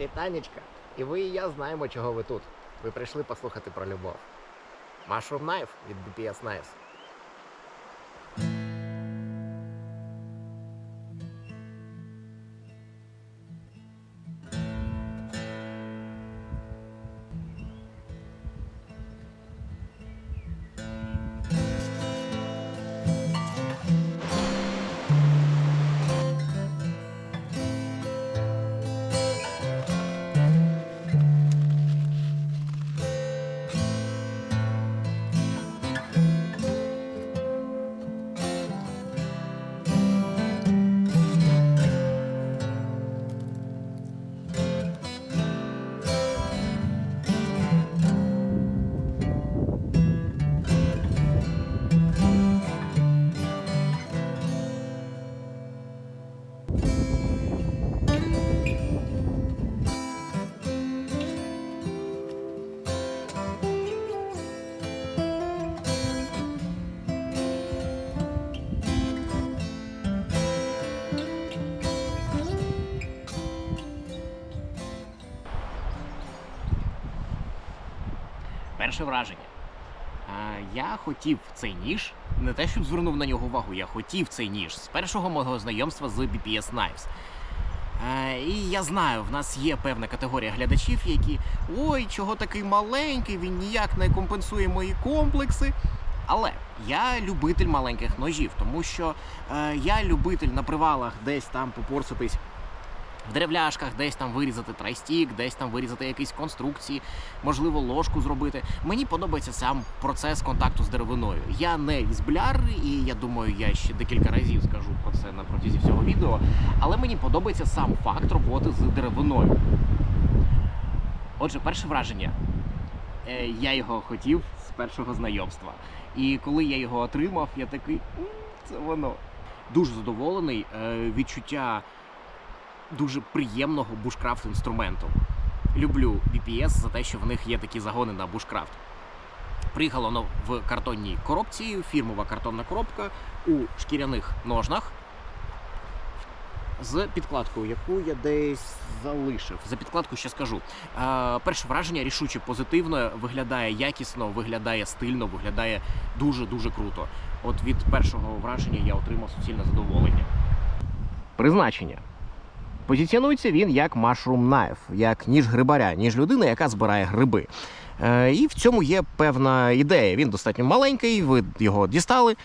Вітанечка. І ви, і я знаємо, чого ви тут. Ви прийшли послухати про любов. Mushroom Knife від BPS Knives. Перше враження. Я хотів цей ніж, не те, щоб звернув на нього увагу, я хотів цей ніж з першого мого знайомства з BPS Knives. І я знаю, в нас є певна категорія глядачів, які ой, чого такий маленький, він ніяк не компенсує мої комплекси. Але я любитель маленьких ножів, тому що е, я любитель на привалах десь там попорситись в деревляшках, десь там вирізати трайстік, десь там вирізати якісь конструкції, можливо, ложку зробити. Мені подобається сам процес контакту з деревиною. Я не різбляр, і я думаю, я ще декілька разів скажу про це на протязі всього відео. Але мені подобається сам факт роботи з деревиною. Отже, перше враження. Е, Я його хотів з першого знайомства. І коли я його отримав, я такий це воно. Дуже задоволений. Е, Відчуття дуже приємного бушкрафт інструменту. Люблю BPS за те, що в них є такі загони на бушкрафт. Приїхало воно в картонній коробці, фірмова картонна коробка у шкіряних ножнах з підкладкою, яку я десь залишив. За підкладку ще скажу. Е, перше враження рішуче позитивне, виглядає якісно, виглядає стильно, виглядає дуже-дуже круто. От від першого враження я отримав суцільне задоволення. Призначення. Позиціонується він як mushroom knife, як ніж грибаря, ніж людина, яка збирає гриби. Е, і в цьому є певна ідея. Він достатньо маленький, ви його дістали,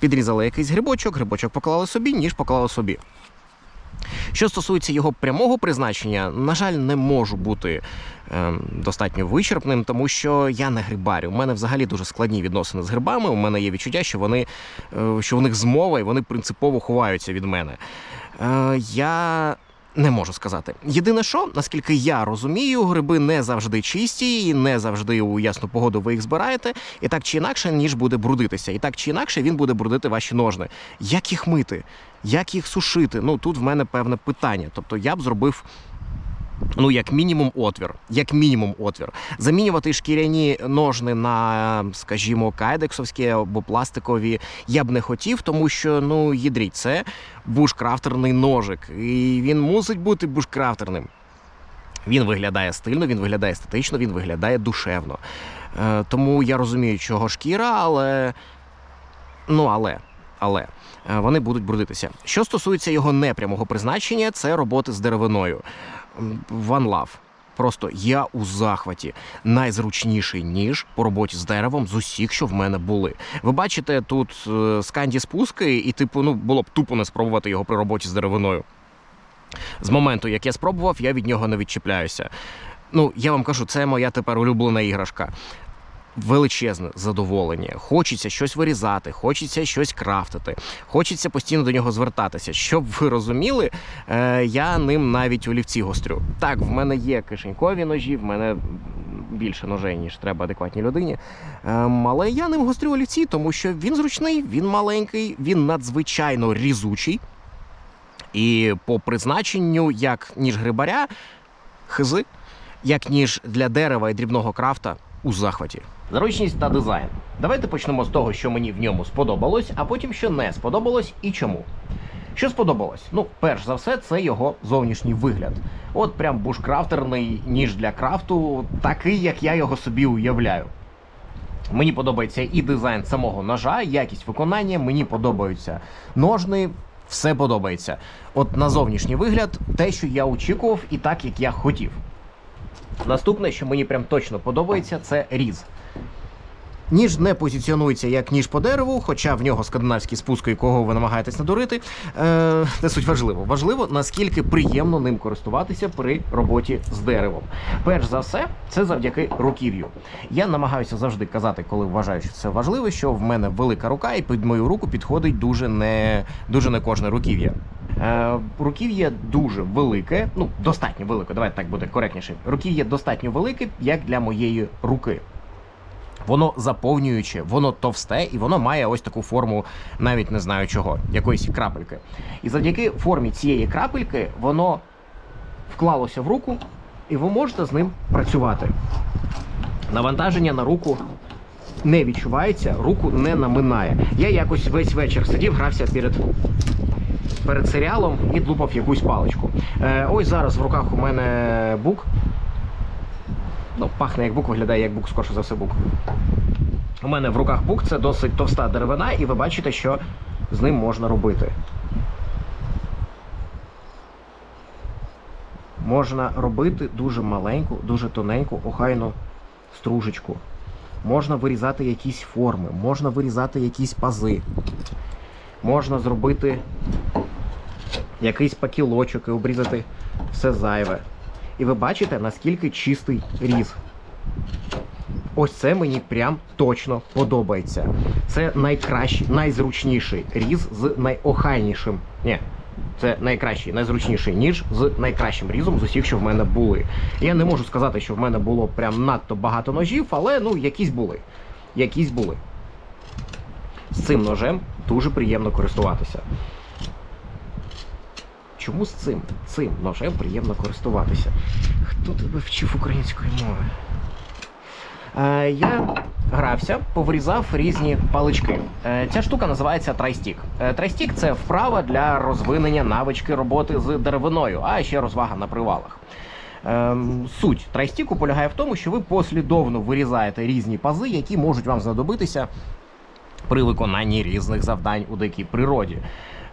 підрізали якийсь грибочок, грибочок поклали собі, ніж поклали собі. Що стосується його прямого призначення, на жаль, не можу бути ем, достатньо вичерпним, тому що я не грибар. У мене взагалі дуже складні відносини з грибами. У мене є відчуття, що вони е, що у них змова і вони принципово ховаються від мене. Е, я не можу сказати. Єдине, що, наскільки я розумію, гриби не завжди чисті і не завжди у ясну погоду ви їх збираєте. І так чи інакше, ніж буде брудитися. І так чи інакше він буде брудити ваші ножни. Як їх мити? Як їх сушити? Ну тут в мене певне питання. Тобто я б зробив. Ну, як мінімум, отвір. Як мінімум, отвір. Замінювати шкіряні ножни на, скажімо, кайдексовські або пластикові я б не хотів, тому що ну їдріть, це бушкрафтерний ножик, і він мусить бути бушкрафтерним. Він виглядає стильно, він виглядає естетично, він виглядає душевно. Е, тому я розумію, чого шкіра, але. Ну, але. Але е, вони будуть брудитися. Що стосується його непрямого призначення, це роботи з деревиною. One Love. Просто я у захваті. Найзручніший ніж по роботі з деревом з усіх, що в мене були. Ви бачите, тут е, сканді спуски, і типу, ну було б тупо не спробувати його при роботі з деревиною. З моменту, як я спробував, я від нього не відчіпляюся. Ну, я вам кажу, це моя тепер улюблена іграшка. Величезне задоволення. Хочеться щось вирізати, хочеться щось крафтити, хочеться постійно до нього звертатися. Щоб ви розуміли, е, я ним навіть олівці гострю. Так, в мене є кишенькові ножі, в мене більше ножей, ніж треба адекватній людині. Ем, але я ним гострю олівці, тому що він зручний, він маленький, він надзвичайно різучий. І по призначенню, як ніж грибаря, хизи, як ніж для дерева і дрібного крафта у захваті. Зручність та дизайн. Давайте почнемо з того, що мені в ньому сподобалось, а потім що не сподобалось і чому. Що сподобалось? Ну, перш за все, це його зовнішній вигляд. От прям бушкрафтерний ніж для крафту, такий, як я його собі уявляю. Мені подобається і дизайн самого ножа, якість виконання, мені подобаються ножни, все подобається. От на зовнішній вигляд, те, що я очікував, і так, як я хотів. Наступне, що мені прям точно подобається, це різ. Ніж не позиціонується як ніж по дереву, хоча в нього скандинавський спуск, якого ви намагаєтесь надурити. Е, не суть важливо. Важливо, наскільки приємно ним користуватися при роботі з деревом. Перш за все, це завдяки руків'ю. Я намагаюся завжди казати, коли вважаю, що це важливо, що в мене велика рука, і під мою руку підходить дуже не, дуже не кожне руків'я. Е, руків'я дуже велике, ну достатньо велике, давайте так буде коректніше. Руків'я достатньо велике, як для моєї руки. Воно заповнююче, воно товсте, і воно має ось таку форму, навіть не знаю чого, якоїсь крапельки. І завдяки формі цієї крапельки воно вклалося в руку, і ви можете з ним працювати. Навантаження на руку не відчувається, руку не наминає. Я якось весь вечір сидів, грався перед. Перед серіалом і длупав якусь паличку. Е, ось зараз в руках у мене бук. Ну, пахне як бук, виглядає як бук, скорше за все бук. У мене в руках бук це досить товста деревина, і ви бачите, що з ним можна робити. Можна робити дуже маленьку, дуже тоненьку, охайну стружечку. Можна вирізати якісь форми, можна вирізати якісь пази. Можна зробити якийсь пакілочок і обрізати все зайве. І ви бачите, наскільки чистий різ. Ось це мені прям точно подобається. Це найкращий, найзручніший різ з найохайнішим. Ні, це найкращий, найзручніший ніж з найкращим різом з усіх, що в мене були. Я не можу сказати, що в мене було прям надто багато ножів, але ну якісь були. Якісь були. З цим ножем дуже приємно користуватися. Чому з цим? Цим ножем приємно користуватися. Хто тебе вчив української мови? Е, я грався, поврізав різні палички. Е, ця штука називається трайстік. Е, трайстік це вправа для розвинення навички роботи з деревиною, а ще розвага на привалах. Ем, суть трайстіку полягає в тому, що ви послідовно вирізаєте різні пази, які можуть вам знадобитися при виконанні різних завдань у дикій природі.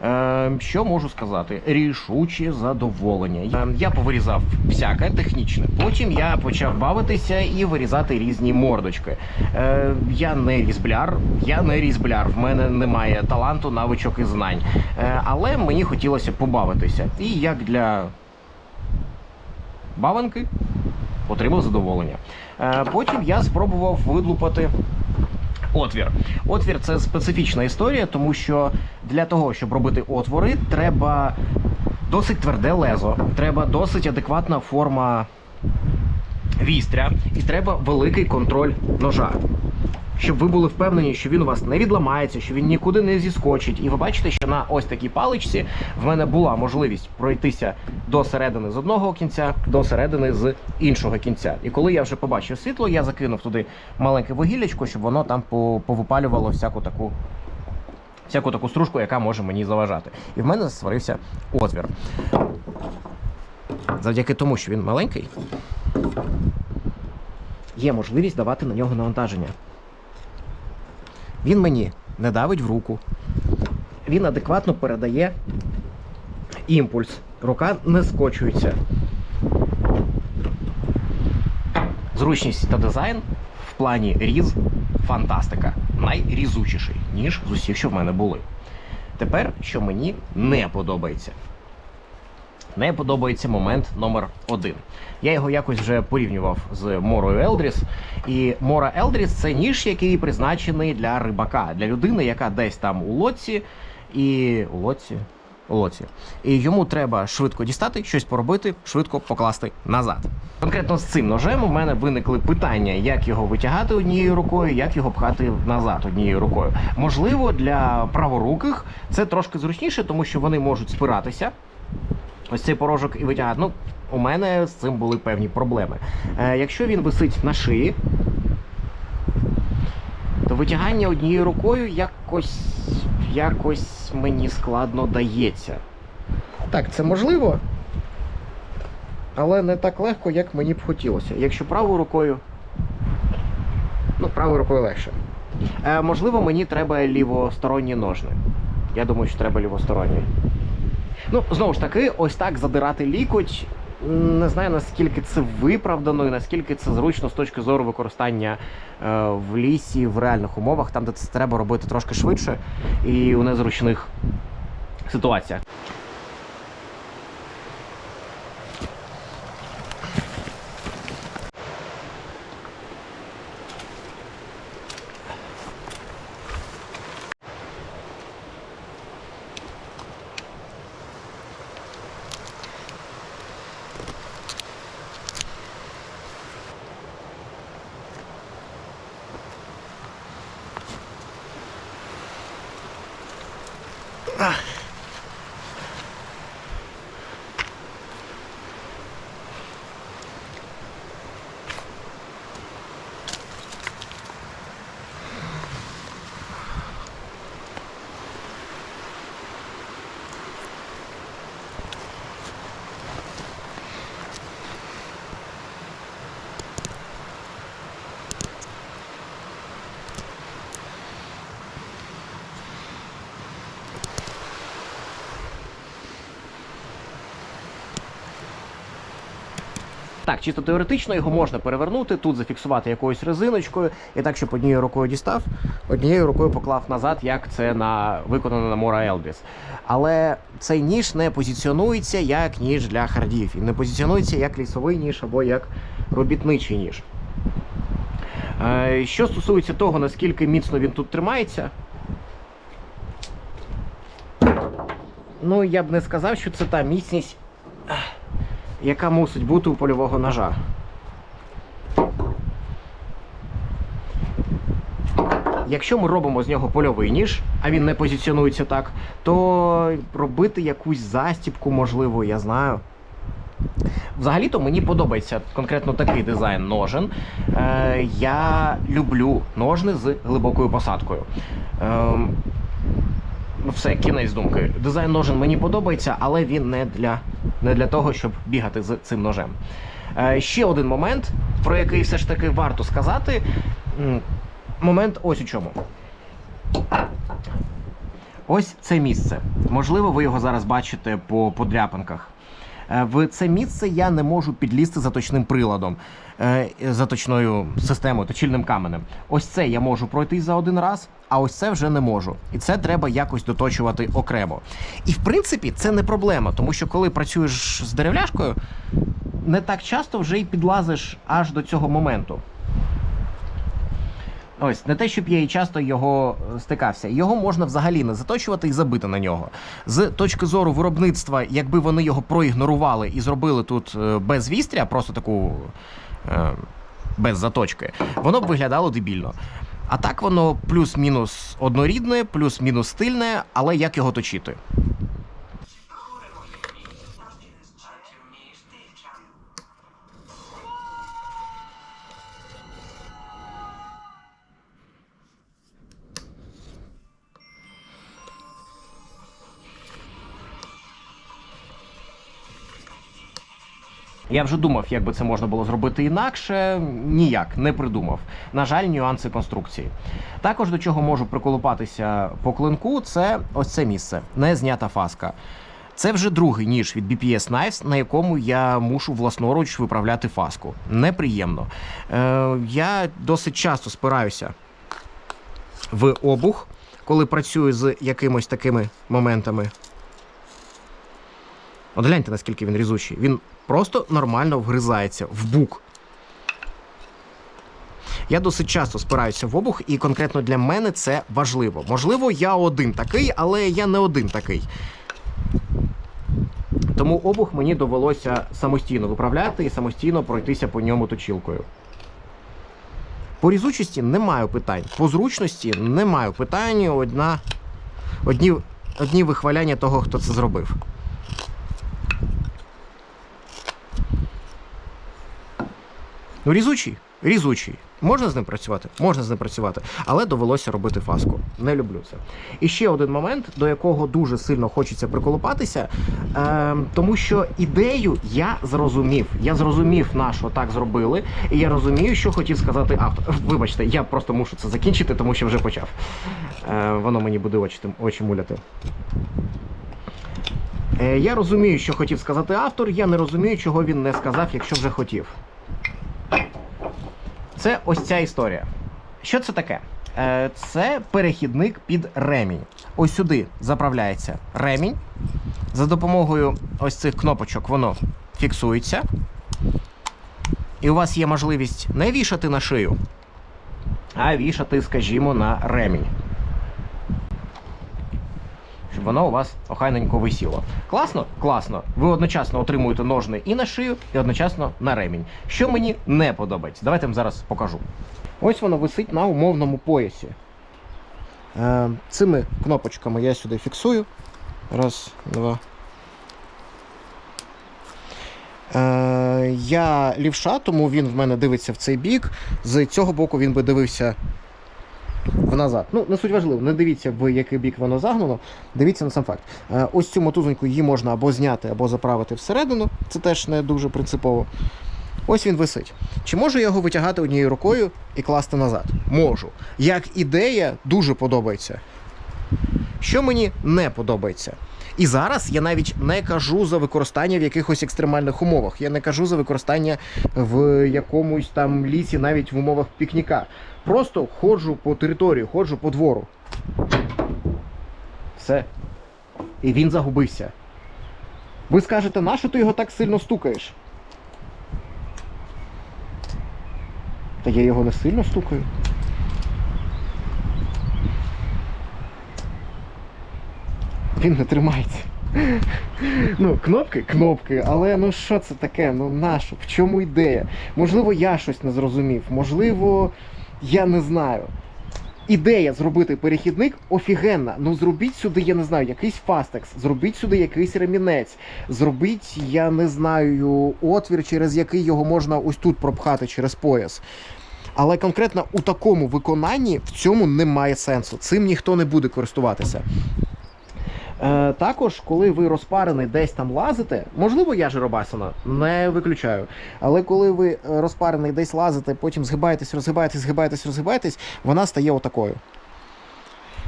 Е, що можу сказати? Рішуче задоволення. Е, Я повирізав всяке технічне. Потім я почав бавитися і вирізати різні мордочки. Е, Я не різбляр, я не різбляр. В мене немає таланту, навичок і знань. Е, Але мені хотілося побавитися. І як для баванки отримав задоволення. Е, Потім я спробував видлупати Отвір. Отвір це специфічна історія, тому що для того, щоб робити отвори, треба досить тверде лезо, треба досить адекватна форма вістря, і треба великий контроль ножа. Щоб ви були впевнені, що він у вас не відламається, що він нікуди не зіскочить. І ви бачите, що на ось такій паличці в мене була можливість пройтися до середини з одного кінця, до середини з іншого кінця. І коли я вже побачив світло, я закинув туди маленьке вугіллячко, щоб воно там по- повипалювало всяку таку. Всяку таку стружку, яка може мені заважати. І в мене створився отвір. Завдяки тому, що він маленький, є можливість давати на нього навантаження. Він мені не давить в руку. Він адекватно передає імпульс. Рука не скочується. Зручність та дизайн в плані різ фантастика. Найрізучіший, ніж з усіх, що в мене були. Тепер, що мені не подобається. Не подобається момент номер один. Я його якось вже порівнював з Морою Елдріс. І Мора Елдріс це ніж, який призначений для рибака, для людини, яка десь там у лодці, і у лодці. У лодці. І йому треба швидко дістати, щось поробити, швидко покласти назад. Конкретно з цим ножем у мене виникли питання, як його витягати однією рукою, як його пхати назад однією рукою. Можливо, для праворуких це трошки зручніше, тому що вони можуть спиратися ось цей порожок і витягати. Ну, у мене з цим були певні проблеми. Е, якщо він висить на шиї, то витягання однією рукою якось якось мені складно дається. Так, це можливо, але не так легко, як мені б хотілося. Якщо правою рукою. Ну, правою рукою легше. Е, можливо, мені треба лівосторонні ножни. Я думаю, що треба лівосторонні. Ну, знову ж таки, ось так задирати лікоть. Не знаю наскільки це виправдано і наскільки це зручно з точки зору використання е, в лісі в реальних умовах, там, де це треба робити трошки швидше і у незручних ситуаціях. 啊。Так, чисто теоретично його можна перевернути, тут зафіксувати якоюсь резиночкою, і так, щоб однією рукою дістав, однією рукою поклав назад, як це на виконано на Мора Елбіс. Але цей ніж не позиціонується як ніж для хардів, і не позиціонується як лісовий ніж або як робітничий ніж. Е, Що стосується того, наскільки міцно він тут тримається, ну я б не сказав, що це та міцність, яка мусить бути у польового ножа. Якщо ми робимо з нього польовий ніж, а він не позиціонується так, то робити якусь застіпку, можливо, я знаю. Взагалі-то мені подобається конкретно такий дизайн ножен. Е, я люблю ножни з глибокою посадкою. Ну, все, кінець думки. Дизайн ножен мені подобається, але він не для, не для того, щоб бігати з цим ножем. Е, ще один момент, про який все ж таки варто сказати. Момент ось у чому. Ось це місце. Можливо, ви його зараз бачите по подряпинках. Е, В це місце я не можу підлізти заточним приладом, е, заточною системою, точильним каменем. Ось це я можу пройти за один раз, а ось це вже не можу. І це треба якось доточувати окремо. І в принципі це не проблема, тому що коли працюєш з деревляшкою, не так часто вже й підлазиш аж до цього моменту. Ось, не те, щоб я і часто його е, стикався. Його можна взагалі не заточувати і забити на нього. З точки зору виробництва, якби вони його проігнорували і зробили тут е, без вістря, просто таку е, без заточки, воно б виглядало дебільно. А так воно плюс-мінус однорідне, плюс-мінус стильне, але як його точити? Я вже думав, як би це можна було зробити інакше. Ніяк не придумав. На жаль, нюанси конструкції. Також до чого можу приколупатися по клинку, це ось це місце, не знята фаска. Це вже другий ніж від BPS Knives, на якому я мушу власноруч виправляти фаску. Неприємно. Е, я досить часто спираюся в обух, коли працюю з якимось такими моментами. От гляньте, наскільки він різучий. Він просто нормально вгризається в бук. Я досить часто спираюся в обух, і конкретно для мене це важливо. Можливо, я один такий, але я не один такий. Тому обух мені довелося самостійно виправляти і самостійно пройтися по ньому точілкою. По різучості не маю питань. По зручності не маю питань. Одна, одні, одні вихваляння того, хто це зробив. Ну, різучий, різучий. Можна з ним працювати? Можна з ним працювати, але довелося робити фаску. Не люблю це. І ще один момент, до якого дуже сильно хочеться приколупатися, е, тому що ідею я зрозумів. Я зрозумів, на що так зробили, і я розумію, що хотів сказати автор. Вибачте, я просто мушу це закінчити, тому що вже почав. Е, воно мені буде очі, очі муляти. Е, я розумію, що хотів сказати автор, я не розумію, чого він не сказав, якщо вже хотів. Це ось ця історія. Що це таке? Е, Це перехідник під ремінь. Ось сюди заправляється ремінь. За допомогою ось цих кнопочок воно фіксується. І у вас є можливість не вішати на шию, а вішати, скажімо, на ремінь. Щоб воно у вас охайненько висіло. Класно? Класно. Ви одночасно отримуєте ножни і на шию, і одночасно на ремінь. Що мені не подобається. Давайте вам зараз покажу. Ось воно висить на умовному поясі. Е, цими кнопочками я сюди фіксую. Раз, два. Е, я лівша, тому він в мене дивиться в цей бік. З цього боку він би дивився в назад. Ну, не суть важливо, не дивіться, в який бік воно загнано. Дивіться на сам факт. Е, ось цю мотузоньку її можна або зняти, або заправити всередину. Це теж не дуже принципово. Ось він висить. Чи можу я його витягати однією рукою і класти назад? Можу. Як ідея, дуже подобається. Що мені не подобається? І зараз я навіть не кажу за використання в якихось екстремальних умовах. Я не кажу за використання в якомусь там лісі, навіть в умовах пікніка. Просто ходжу по території, ходжу по двору. Все. І він загубився. Ви скажете, нащо ти його так сильно стукаєш? Та я його не сильно стукаю. Він не тримається. Ну, кнопки, кнопки, але ну що це таке? Ну нащо? В чому ідея? Можливо, я щось не зрозумів, можливо, я не знаю. Ідея зробити перехідник офігенна. Ну зробіть сюди, я не знаю, якийсь фастекс, зробіть сюди якийсь ремінець, зробіть, я не знаю, отвір, через який його можна ось тут пропхати через пояс. Але конкретно у такому виконанні в цьому немає сенсу. Цим ніхто не буде користуватися. Е, також, коли ви розпарений десь там лазите, можливо, я жиробасина, не виключаю. Але коли ви е, розпарений десь лазите, потім згибаєтесь, розгибаєтесь, згибаєтесь, розгибаєтесь, вона стає отакою.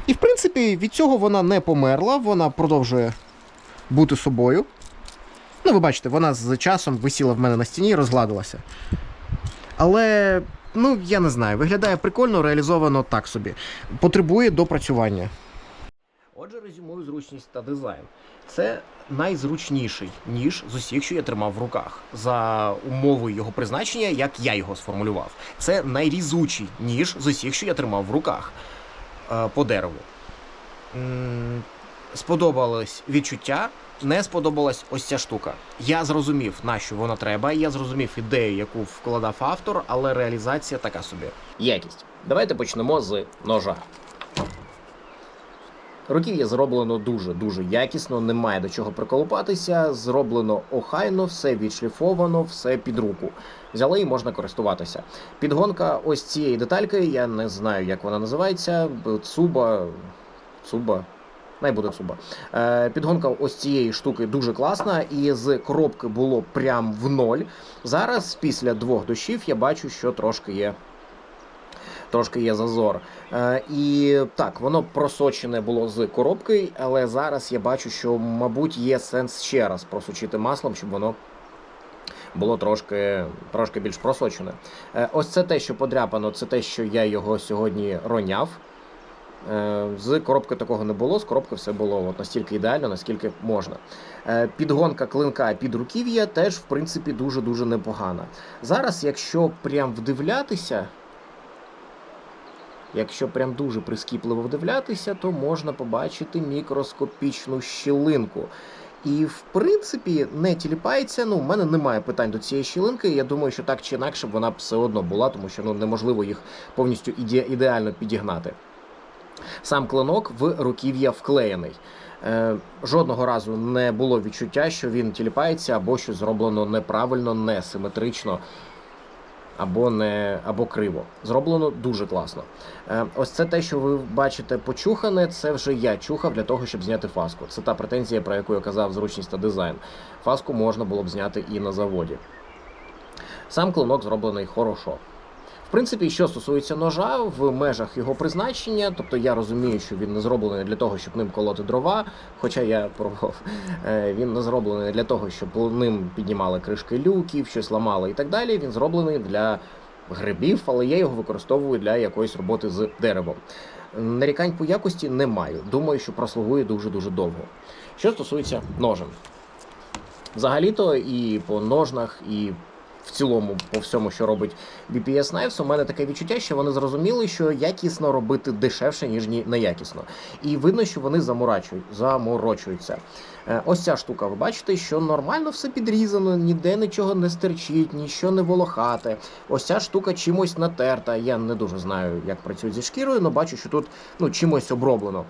І в принципі, від цього вона не померла, вона продовжує бути собою. Ну, ви бачите, вона з часом висіла в мене на стіні і розгладилася. Але, ну, я не знаю, виглядає прикольно, реалізовано так собі. Потребує допрацювання. Отже, резюмую зручність та дизайн. Це найзручніший ніж з усіх, що я тримав в руках. За умовою його призначення, як я його сформулював. Це найрізучий ніж з усіх, що я тримав в руках е, по дереву. Сподобалось відчуття, не сподобалась ось ця штука. Я зрозумів, на що воно треба, я зрозумів ідею, яку вкладав автор, але реалізація така собі. Якість. Давайте почнемо з ножа. Руків'я зроблено дуже-дуже якісно, немає до чого приколупатися. Зроблено охайно, все відшліфовано, все під руку. Взяли і можна користуватися. Підгонка ось цієї детальки, я не знаю, як вона називається. Цуба. Цуба. Най буде цуба. Е, підгонка ось цієї штуки дуже класна, і з коробки було прям в ноль. Зараз, після двох дощів, я бачу, що трошки є. Трошки є зазор. Е, і так, воно просочене було з коробки, але зараз я бачу, що, мабуть, є сенс ще раз просочити маслом, щоб воно було трошки, трошки більш просочене. Е, ось це те, що подряпано, це те, що я його сьогодні роняв. Е, З коробки такого не було, з коробки все було от настільки ідеально, наскільки можна. Підгонка клинка під руків'я теж, в принципі, дуже-дуже непогана. Зараз, якщо прям вдивлятися. Якщо прям дуже прискіпливо вдивлятися, то можна побачити мікроскопічну щілинку. І в принципі не тіліпається. Ну, в мене немає питань до цієї щілинки. Я думаю, що так чи інакше вона б все одно була, тому що ну неможливо їх повністю іде- ідеально підігнати. Сам клинок в руків'я вклеєний. Е, жодного разу не було відчуття, що він тіліпається або що зроблено неправильно, несиметрично. Або не або криво. Зроблено дуже класно. Е, ось це те, що ви бачите почухане, це вже я чухав для того, щоб зняти фаску. Це та претензія, про яку я казав, зручність та дизайн. Фаску можна було б зняти і на заводі. Сам клинок зроблений хорошо. Принципі, що стосується ножа, в межах його призначення, тобто я розумію, що він не зроблений для того, щоб ним колоти дрова, хоча я пробував, е, він не зроблений для того, щоб ним піднімали кришки люків, щось ламали і так далі. Він зроблений для грибів, але я його використовую для якоїсь роботи з деревом. Нарікань по якості не маю. Думаю, що прослугує дуже-дуже довго. Що стосується ножен. Взагалі-то і по ножнах, і в цілому, по всьому, що робить BPS Knives, у мене таке відчуття, що вони зрозуміли, що якісно робити дешевше, ніж неякісно. І видно, що вони заморачують, заморочуються. Е, ось ця штука, ви бачите, що нормально все підрізано, ніде нічого не стерчить, нічого не волохате. Ось ця штука чимось натерта. Я не дуже знаю, як працюють зі шкірою, але бачу, що тут ну, чимось оброблено,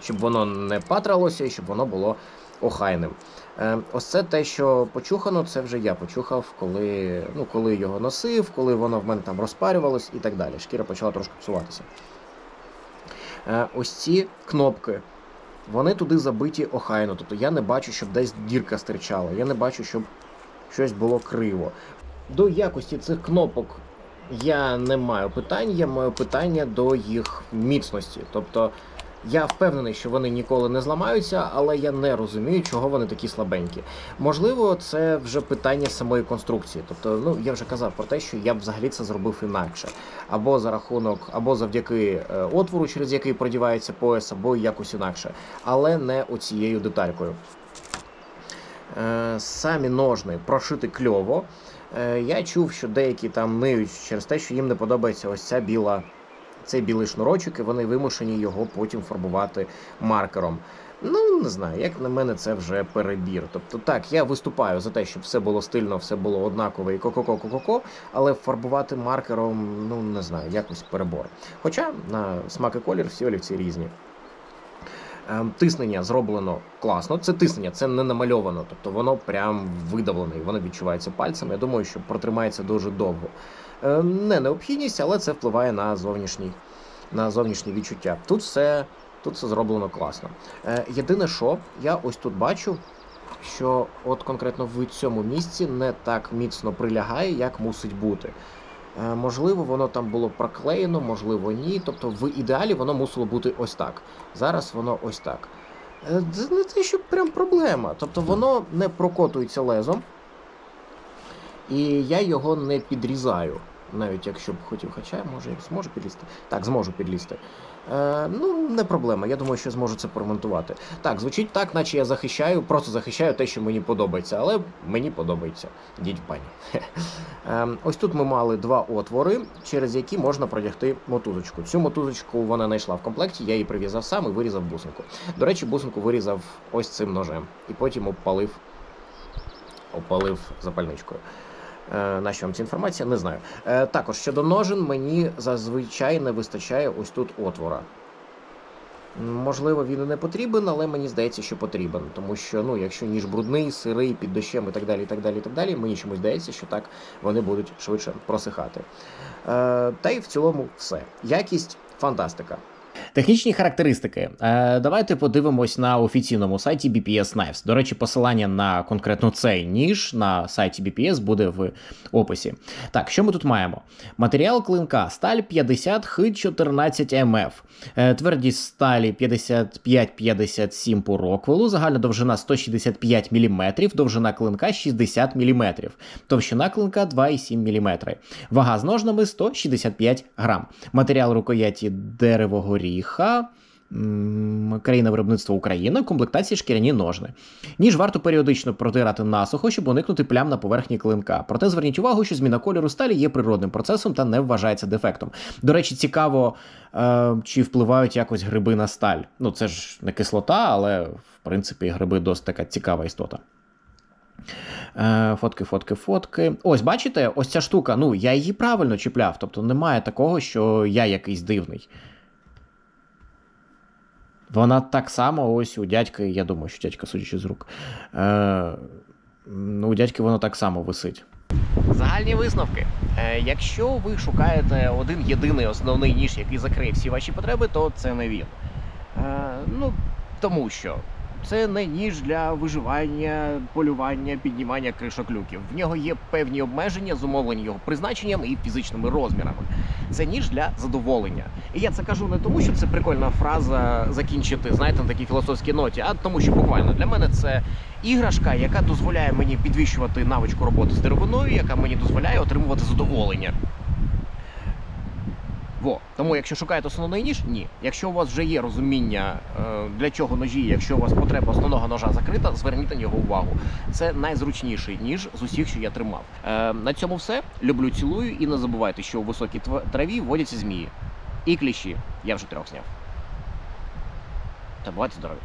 щоб воно не патралося і щоб воно було охайним. Е, ось це те, що почухано, це вже я почухав, коли ну, коли його носив, коли воно в мене там розпарювалось і так далі. Шкіра почала трошки псуватися. Е, ось ці кнопки. Вони туди забиті охайно. Тобто я не бачу, щоб десь дірка стирчала. Я не бачу, щоб щось було криво. До якості цих кнопок я не маю питань, я маю питання до їх міцності. Тобто я впевнений, що вони ніколи не зламаються, але я не розумію, чого вони такі слабенькі. Можливо, це вже питання самої конструкції. Тобто, ну я вже казав про те, що я б взагалі це зробив інакше, або за рахунок, або завдяки е, отвору, через який продівається пояс, або якось інакше, але не оцією деталькою. Е, самі ножни прошити кльово. Е, я чув, що деякі там ниють через те, що їм не подобається ось ця біла цей білий шнурочок, і вони вимушені його потім фарбувати маркером. Ну, не знаю, як на мене, це вже перебір. Тобто, так, я виступаю за те, щоб все було стильно, все було однакове і ко-ко-ко-ко-ко, але фарбувати маркером, ну не знаю, якось перебор. Хоча на смак і колір всі олівці різні. Ем, тиснення зроблено класно. Це тиснення, це не намальовано, тобто воно прям видавлене і воно відчувається пальцем. Я думаю, що протримається дуже довго. Е, не необхідність, але це впливає на зовнішній на зовнішні відчуття. Тут все тут все зроблено класно. Е, єдине, що я ось тут бачу, що от конкретно в цьому місці не так міцно прилягає, як мусить бути. Е, можливо, воно там було проклеєно, можливо, ні. Тобто, в ідеалі воно мусило бути ось так. Зараз воно ось так. Це не те, що прям проблема. Тобто воно не прокотується лезом. І я його не підрізаю, навіть якщо б хотів, хоча може зможу підлізти. Так, зможу підлізти. Е, Ну, не проблема. Я думаю, що зможу це поремонтувати. Так, звучить так, наче я захищаю, просто захищаю те, що мені подобається, але мені подобається. Дідь пані. Е, ось тут ми мали два отвори, через які можна продягти мотузочку. Цю мотузочку вона знайшла в комплекті, я її прив'язав сам і вирізав бусинку. До речі, бусинку вирізав ось цим ножем і потім обпалив, обпалив запальничкою. Е, на що вам ця інформація, не знаю. Е, також щодо ножен, мені зазвичай не вистачає ось тут отвора. Можливо, він і не потрібен, але мені здається, що потрібен. Тому що, ну, якщо ніж брудний, сирий, під дощем і так далі, і так далі, і так далі, мені чомусь здається, що так вони будуть швидше просихати. Е, Та й в цілому все. Якість фантастика. Технічні характеристики. Е, Давайте подивимось на офіційному сайті BPS Knives. До речі, посилання на конкретно цей ніж на сайті BPS буде в описі. Так, що ми тут маємо? Матеріал клинка сталь 50 х 14 МФ, твердість сталі 55-57 по роквелу, загальна довжина 165 мм, довжина клинка 60 мм, товщина клинка 2,7 мм, вага з ножнами 165 грам. Матеріал рукояті дерево горіха. Країна виробництва Україна, комплектації шкіряні ножни. Ніж варто періодично протирати насухо, щоб уникнути плям на поверхні клинка. Проте зверніть увагу, що зміна кольору сталі є природним процесом та не вважається дефектом. До речі, цікаво, е, чи впливають якось гриби на сталь. Ну, це ж не кислота, але в принципі гриби досить така цікава істота. Е, фотки, фотки, фотки. Ось, бачите, ось ця штука. Ну, я її правильно чіпляв. Тобто немає такого, що я якийсь дивний. Вона так само ось у дядьки, я думаю, що дядька, судячи з рук. Е, ну, У дядьки воно так само висить. Загальні висновки. Е, Якщо ви шукаєте один єдиний основний ніж, який закриє всі ваші потреби, то це не він. Е, Ну, тому що це не ніж для виживання, полювання, піднімання кришок люків. В нього є певні обмеження, зумовлені його призначенням і фізичними розмірами. Це ніж для задоволення. І я це кажу не тому, що це прикольна фраза закінчити, знаєте, на такій філософській ноті, а тому, що буквально для мене це іграшка, яка дозволяє мені підвищувати навичку роботи з деревиною, яка мені дозволяє отримувати задоволення. Во. Тому, якщо шукаєте основний ніж, ні. Якщо у вас вже є розуміння, е, для чого ножі, якщо у вас потреба основного ножа закрита, зверніть на нього увагу. Це найзручніший ніж з усіх, що я тримав. Е, На цьому все. Люблю, цілую і не забувайте, що у високій траві водяться змії. І кліщі. Я вже трьох зняв. Та бувайте здорові.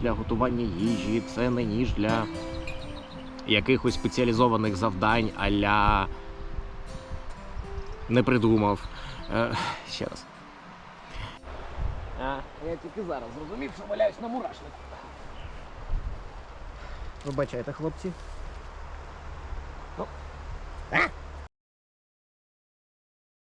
Для готування їжі, це не ніж для якихось спеціалізованих завдань аля не придумав. Е, ще раз. А, я тільки зараз зрозумів, що валяюсь на мурашнику. Вибачайте, хлопці.